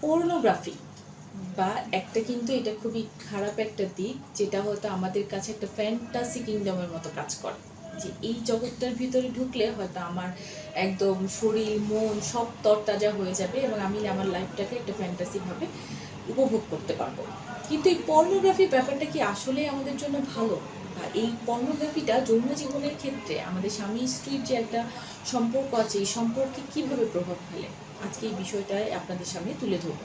পোর্নোগ্রাফি বা একটা কিন্তু এটা খুবই খারাপ একটা দিক, যেটা হয়তো আমাদের কাছে একটা ফ্যান্টাসি কিংডমের মতো কাজ করে। যে এই জগৎটার ভিতরে ঢুকলে হয়তো আমার একদম শরীর, মন সব তরতাজা হয়ে যাবে এবং আমি আমার লাইফটাকে একটা ফ্যান্টাসিভাবে উপভোগ করতে পারব। কিন্তু এই পর্নোগ্রাফি ব্যাপারটা কি আসলে আমাদের জন্য ভালো? বা এই পর্নোগ্রাফিটা যৌন জীবনের ক্ষেত্রে আমাদের স্বামী স্ত্রীর যে একটা সম্পর্ক আছে, এই সম্পর্কে কীভাবে প্রভাব ফেলে? আজকে এই বিষয়টাই আপনাদের সামনে তুলে ধরবো।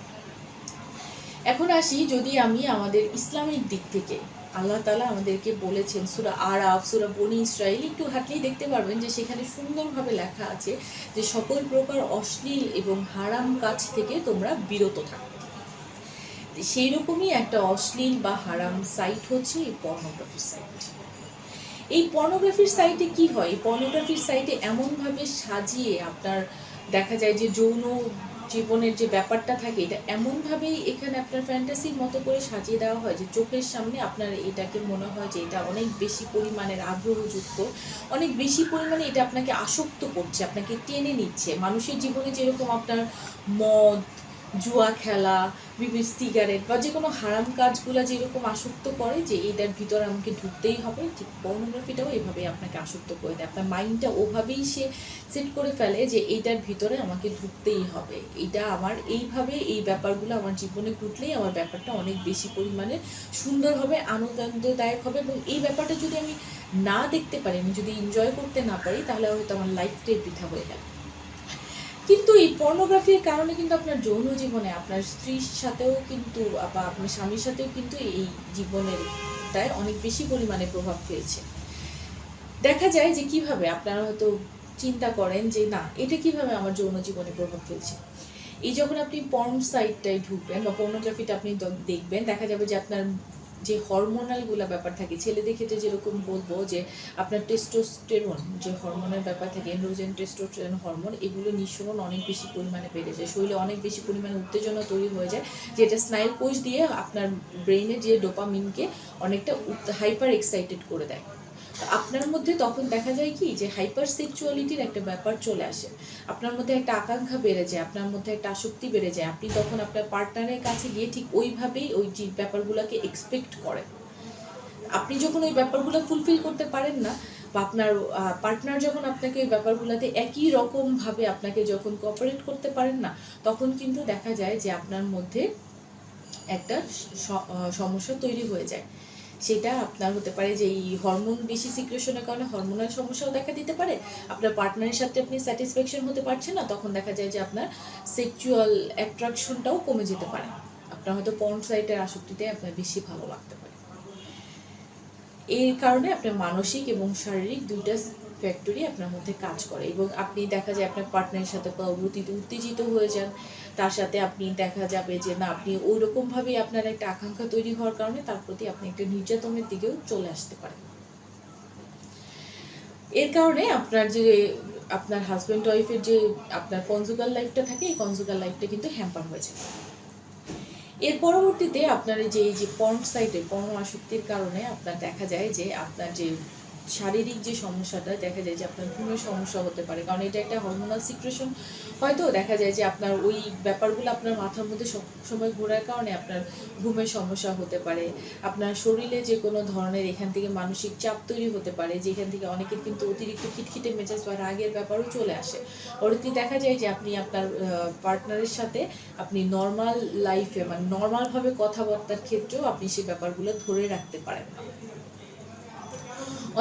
এখন আসি যদি আমি আমাদের ইসলামিক দিক থেকে। আল্লাহ তালা আমাদেরকে বলেছেন, সুরা আরাফ, সুরা বনি ইসরায়েল একটু হাঁটলেই দেখতে পারবেন যে সেখানে সুন্দরভাবে লেখা আছে যে সকল প্রকার অশ্লীল এবং হারাম কাজ থেকে তোমরা বিরত থাকো। সেই রকমই একটা অশ্লীল বা হারাম সাইট হচ্ছে এই পর্নোগ্রাফির সাইট এই পর্নোগ্রাফির সাইটে কি হয়? এই পর্নোগ্রাফির সাইটে এমনভাবে সাজিয়ে আপনার দেখা যায় যে যৌন জীবনের যে ব্যাপারটা থাকে, এটা এমনভাবেই এখানে আপনার ফ্যান্টাসির মতো করে সাজিয়ে দেওয়া হয় যে চোখের সামনে আপনার এটাকে মনে হয় যে এটা অনেক বেশি পরিমাণের আগ্রহযুক্ত, অনেক বেশি পরিমাণে এটা আপনাকে আসক্ত করছে, আপনাকে টেনে নিচ্ছে। মানুষের জীবনে যেরকম আপনার মদ জুয়া খেলা, বিভিন্ন সিগারেট বা যে কোনো হারাম কাজগুলো যেরকম আসক্ত করে যে এটার ভিতরে আমাকে ঢুকতেই হবে, ঠিক পর্নোগ্রাফিটাও এভাবে আপনাকে আসক্ত করে দেয়। আপনার মাইন্ডটা ওভাবেই সে সেট করে ফেলে যে এইটার ভিতরে আমাকে ঢুকতেই হবে। এটা আমার, এইভাবে এই ব্যাপারগুলো আমার জীবনে ঘটলেই আমার ব্যাপারটা অনেক বেশি পরিমাণে সুন্দর হবে, আনন্দদায়ক হবে এবং এই ব্যাপারটা যদি আমি না দেখতে পারি, আমি যদি এনজয় করতে না পারি, তাহলে হয়তো আমার লাইফটাই বৃথা হয়ে যাবে কিন্তু এই পর্নোগ্রাফির কারণে কিন্তু আপনার যৌন জীবনে, আপনার স্ত্রীর সাথেও কিন্তু বা আপনার স্বামীর সাথেও কিন্তু এই জীবনের তাই অনেক বেশি পরিমাণে প্রভাব ফেলছে। দেখা যায় যে কীভাবে আপনারা হয়তো চিন্তা করেন যে, না, এটা কীভাবে আমার যৌন জীবনে প্রভাব ফেলছে? এই যখন আপনি পর্ন সাইটটায় ঢুকবেন বা পর্নোগ্রাফিটা আপনি দেখবেন, দেখা যাবে যে আপনার যে হরমোনালগুলা ব্যাপার থাকে, ছেলেদের ক্ষেত্রে যেরকম বলব যে আপনার টেস্টোস্টেরন যে হরমোনের ব্যাপার থাকে এন্ড্রোজেন টেস্টোস্টেরন হরমোন এগুলো নিঃসরণ অনেক বেশি পরিমাণে বেড়ে যায়। শরীরে অনেক বেশি পরিমাণে উত্তেজনা তৈরি হয়ে যায়, যেটা স্নায়ু কোষ দিয়ে আপনার ব্রেইনে যে ডোপামিনকে অনেকটা হাইপার এক্সাইটেড করে দেয়। আপনার মধ্যে তখন দেখা যায় কি যে হাইপার সেক্সুয়ালিটির একটা ব্যাপার চলে আসে। আপনার মধ্যে একটা আকাঙ্ক্ষা বেড়ে যায়, আপনার মধ্যে একটা আসক্তি বেড়ে যায়। আপনি তখন আপনার পার্টনারের কাছে গিয়ে ঠিক ওইভাবেই ওই ব্যাপারগুলোকে এক্সপেক্ট করেন। আপনি যখন ওই ব্যাপারগুলো ফুলফিল করতে পারেন না, বা আপনার পার্টনার যখন আপনাকে ওই ব্যাপারগুলোতে একই রকমভাবে আপনাকে যখন কোঅপারেট করতে পারেন না, তখন কিন্তু দেখা যায় যে আপনার মধ্যে একটা সমস্যা তৈরি হয়ে যায়। সেটা আপনার হতে পারে যে এই হরমোন বেশি সিক্রেশনের কারণে হরমোনাল সমস্যাও দেখা দিতে পারে। আপনার পার্টনারের সাথে আপনি স্যাটিসফ্যাকশন হতে পারছেন না, তখন দেখা যায় যে আপনার সেক্সুয়াল অ্যাট্রাকশনটাও কমে যেতে পারে। আপনার হয়তো পর্ন সাইটের আসক্তিতে আপনার বেশি ভালো লাগতে পারে। এর কারণে আপনার মানসিক এবং শারীরিক দুইটা ফ্যাক্টরি আপনার মধ্যে কাজ করে এবং আপনি দেখা যায় আপনার পার্টনারের সাথে পরবর্তীতে উত্তেজিত হয়ে যান। তার সাথে আপনি দেখা যাবে যে, না, আপনি ওই রকমভাবেই আপনার একটা আকাঙ্ক্ষা তৈরি হওয়ার কারণে তার প্রতি আপনি একটা নির্যাতনের দিকেও চলে আসতে পারেন। এর কারণে আপনার যে, আপনার হাজব্যান্ড ওয়াইফের যে, আপনার কনজুগাল লাইফটা থাকে, এই কনজুগাল লাইফটা কিন্তু হ্যাম্পার হয়ে যায়। এর পরবর্তীতে আপনার যে, এই যে পর্ন সাইটে পর্ন আসক্তির কারণে আপনার দেখা যায় যে, আপনার যে শারীরিক যে সমস্যাটা, দেখা যায় যে আপনার ঘুমের সমস্যা হতে পারে। কারণ এটা একটা হরমোনাল সিক্রেশন হয়তো দেখা যায় যে আপনার ওই ব্যাপারগুলো আপনার মাথার মধ্যে সব সময় ঘোরার কারণে আপনার ঘুমের সমস্যা হতে পারে। আপনার শরীরে যে কোনো ধরনের এখান থেকে মানসিক চাপ তৈরি হতে পারে, যেখান থেকে অনেকের কিন্তু অতিরিক্ত খিটখিটে মেজাজ বা রাগের ব্যাপারও চলে আসে। পরবর্তী দেখা যায় যে আপনি আপনার পার্টনারের সাথে আপনি নর্মাল লাইফে মানে নর্মালভাবে কথাবার্তার ক্ষেত্রেও আপনি সেই ব্যাপারগুলো ধরে রাখতে পারেন না।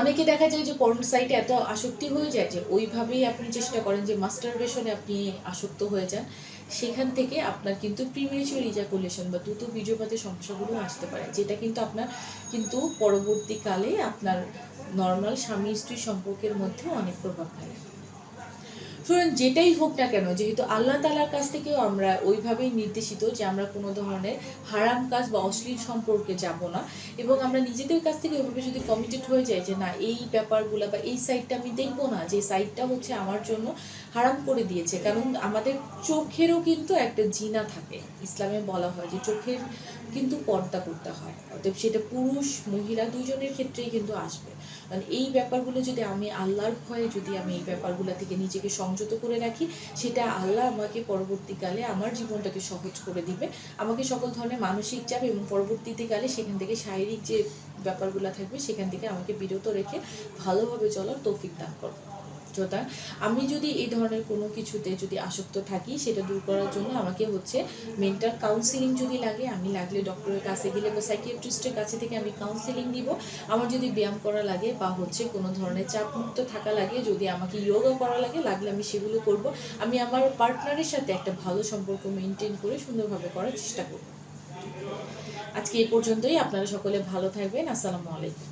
অনেকে দেখা যায় যে পর্ন সাইটে এত আসক্তি হয়ে যায় যে ওইভাবেই আপনি চেষ্টা করেন যে মাস্টার মাস্টারবেশনে আপনি আসক্ত হয়ে যান, সেখান থেকে আপনার কিন্তু প্রিমেচুর ইজাকুলেশন বা দ্রুত বীজপাতের সমস্যাগুলো আসতে পারে, যেটা কিন্তু আপনার কিন্তু পরবর্তীকালে আপনার নর্মাল স্বামী স্ত্রী সম্পর্কের মধ্যে অনেক প্রভাব ফেলে। শুনুন যেটাই হোক না কেন, যেহেতু আল্লাহ তালার কাছ থেকেও আমরা ওইভাবেই নির্দেশিত যে আমরা কোনো ধরনের হারাম কাজ বা অশ্লীল সম্পর্কে যাব না এবং আমরা নিজেদের কাছ থেকে ওইভাবে যদি কমিটেড হয়ে যায় যে না, এই ব্যাপারগুলো বা এই সাইডটা আমি দেখব না, যে সাইডটা হচ্ছে আমার জন্য হারাম করে দিয়েছে। কারণ আমাদের চোখেরও কিন্তু একটা জিনা থাকে, ইসলামে বলা হয় যে চোখের কিন্তু পর্দা করতে হয়। অতএব সেটা পুরুষ, মহিলা দুজনের ক্ষেত্রেই কিন্তু আসবে। কারণ এই ব্যাপারগুলো যদি আমি আল্লাহর ভয়ে যদি আমি এই ব্যাপারগুলো থেকে নিজেকে সংযত করে রাখি, সেটা আল্লাহ আমাকে পরবর্তীকালে আমার জীবনটাকে সহজ করে দিবে। আমাকে সকল ধরনের মানসিক চাপ এবং পরবর্তীতে কালে সেখান থেকে শারীরিক যে ব্যাপারগুলো থাকবে, সেখান থেকে আমাকে বিরত রেখে ভালোভাবে চলার তৌফিক দান করো সুতরাং আমি যদি এই ধরনের কোনো কিছুতে যদি আসক্ত থাকি, সেটা দূর করার জন্য আমাকে হচ্ছে মেন্টাল কাউন্সিলিং যদি লাগে, আমি লাগলে ডক্টরের কাছে গেলে বা সাইকিয়াট্রিস্টের কাছে থেকে আমি কাউন্সিলিং নিব। আমার যদি ব্যায়াম করা লাগে বা হচ্ছে কোনো ধরনের চাপমুক্ত থাকা লাগে, যদি আমাকে যোগা করা লাগে, লাগলে আমি সেগুলো করব। আমি আমার পার্টনারের সাথে একটা ভালো সম্পর্ক মেনটেন করে সুন্দরভাবে করার চেষ্টা করব। আজকে এই পর্যন্তই। আপনারা সকলে ভালো থাকবেন। আসসালামু আলাইকুম।